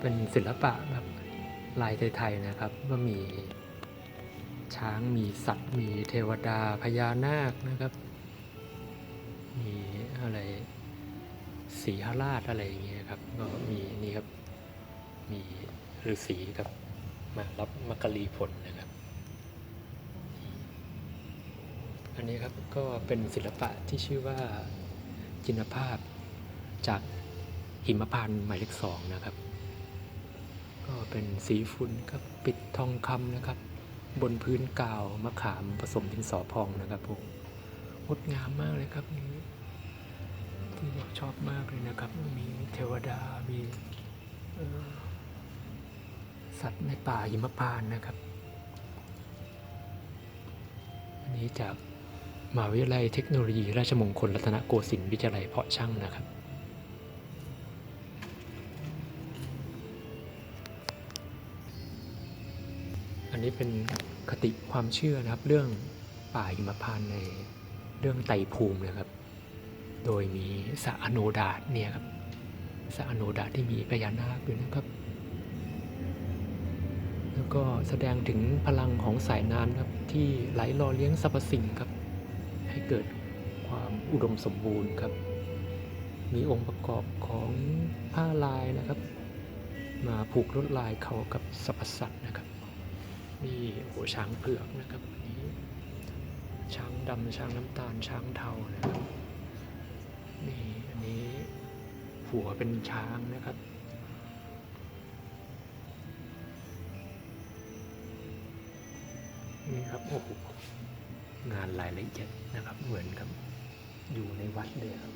เป็นศิลปะแบบลายไทยๆนะครับก็มีช้างมีสัตว์ มีเทวดาพญานาคนะครับ มีอะไรสีหราชอะไรอย่างเงี้ยครับก็มีนี่ครับมีฤาษีครับมารับมกกะลีผลนะครับ อันนี้ครับก็เป็นศิลปะที่ชื่อว่าจินภาพจากหิมพานต์หมายเลขสองนะครับ เป็นสีฝุ่นครับปิดทองคำนะครับ บนพื้นกาวมะขามผสมดินสอพองนะครับผมงดงามมากเลยครับนี่ที่บอกชอบมากเลยนะครับ มีเทวดา มีสัตว์ในป่าหิมพานนะครับ อันนี้จากมหาวิทยาลัยเทคโนโลยี ราชมงคลรัตนโกสินทร์วิทยาลัยเพาะช่างนะครับ นนี้เป็นคติความเชื่อนะครับ เรื่องป่าหิมพานต์ในเรื่องไตภูมินะครับ โดยมีสะอโนดาตเนี่ยครับสะอโนดาตที่มีพญานาคอยู่นะครับ แล้วก็แสดงถึงพลังของสายน้ำครับที่ไหลหล่อเลี้ยงสรรพสิ่งครับ ให้เกิดความอุดมสมบูรณ์ครับ มีองค์ประกอบของผ้าลายนะครับ มาผูกลวดลายเขากับสรรพสัตว์นะครับ นี่โอ้ช้างเผือกนะครับอันนี้ช้างดำช้างน้ำตาลช้างเทานะครับนี่อันนี้หัวเป็นช้างนะครับนี่ครับโอ้โหงานรายละเอียดนะครับเหมือนกับอยู่ในวัดเลยครับ